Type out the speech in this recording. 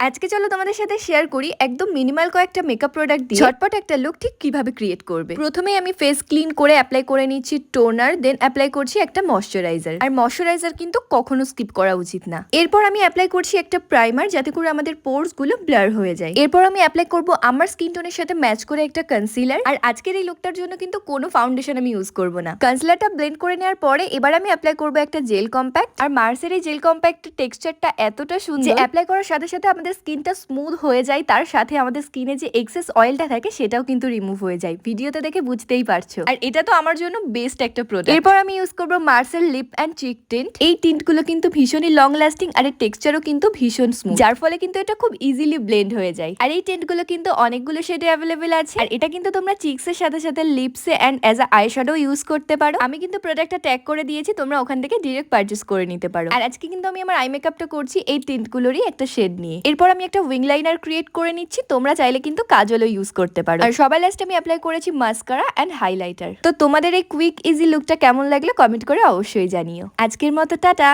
আজকে চলো তোমাদের সাথে শেয়ার করি একদম মিনিমাল কয়েকটা মেকআপ প্রোডাক্ট দিয়ে ঝটপট একটা লুক ঠিক কীভাবে ক্রিয়েট করবে। প্রথমে আমি ফেস ক্লিন করে অ্যাপ্লাই করে নিচ্ছি টোনার দেন অ্যাপ্লাই করছি একটা ময়শ্চারাইজার আর ময়শ্চারাইজার কিন্তু কখনো স্কিপ করা উচিত না। এরপর আমি অ্যাপ্লাই করছি একটা প্রাইমার যাতে করে আমাদের পোর্সগুলো ব্লার হয়ে যায়। এরপর আমি অ্যাপ্লাই করব আমার স্কিন টোনের সাথে ম্যাচ করে একটা কনসিলার আর আজকের এই লুকটার জন্য কিন্তু কোনো ফাউন্ডেশন আমি ইউজ করব না। কনসিলারটা ব্লেন্ড করে নেওয়ার পরে এবার আমি অ্যাপ্লাই করব একটা জেল কম্প্যাক্ট আর মার্সের এই জেল কম্প্যাক্ট টেক্সচারটা এতটা সুন্দর অ্যাপ্লাই করার সাথে সাথে আমাদের স্কিনটা স্মুথ হয়ে যায়, তার সাথে আমাদের স্কিনে যে এক্সেস অয়েলটা থাকে, সেটাও কিন্তু রিমুভ হয়ে যায়। ভিডিওতে দেখে বুঝতেই পারছ। আর এটা তো আমার জন্য বেস্ট একটা প্রোডাক্ট এরপর আমি ইউজ করব Marcelle lip and cheek tint এই টিন্টগুলো কিন্তু ভীষণই লং লাস্টিং আর এর টেক্সচারও কিন্তু ভীষণ স্মুথ যার ফলে কিন্তু এটা খুব ইজিলি ব্লেন্ড হয়ে যায়। আর এই টিন্টগুলো কিন্তু অনেকগুলো শেডে অ্যাভেলেবেল আছে। আর এটা কিন্তু তোমরা চিক্সের সাথে সাথে লিপসে and as a eye shadow use করতে পারো। আমি কিন্তু প্রোডাক্টটা ট্যাগ করে দিয়েছি, তোমরা ওখান থেকে ডিরেক্ট পারচেস করে নিতে পারো। আর আজকে কিন্তু আমি আমার আই মেকআপটা করছি এই টিন্টগুলোরই একটা শেড নিয়ে। এরপর আমি একটা উইং লাইনার ক্রিয়েট করে নিচ্ছি, তোমরা চাইলে কিন্তু কাজলও ইউজ করতে পারো। আর সবাই লাস্ট আমি অ্যাপ্লাই করেছি মাস্কারা অ্যান্ড হাইলাইটার তো তোমাদের এই কুইক ইজি লুকটা কেমন লাগল কমেন্ট করে অবশ্যই জানিও। আজকের মতো, টাটা!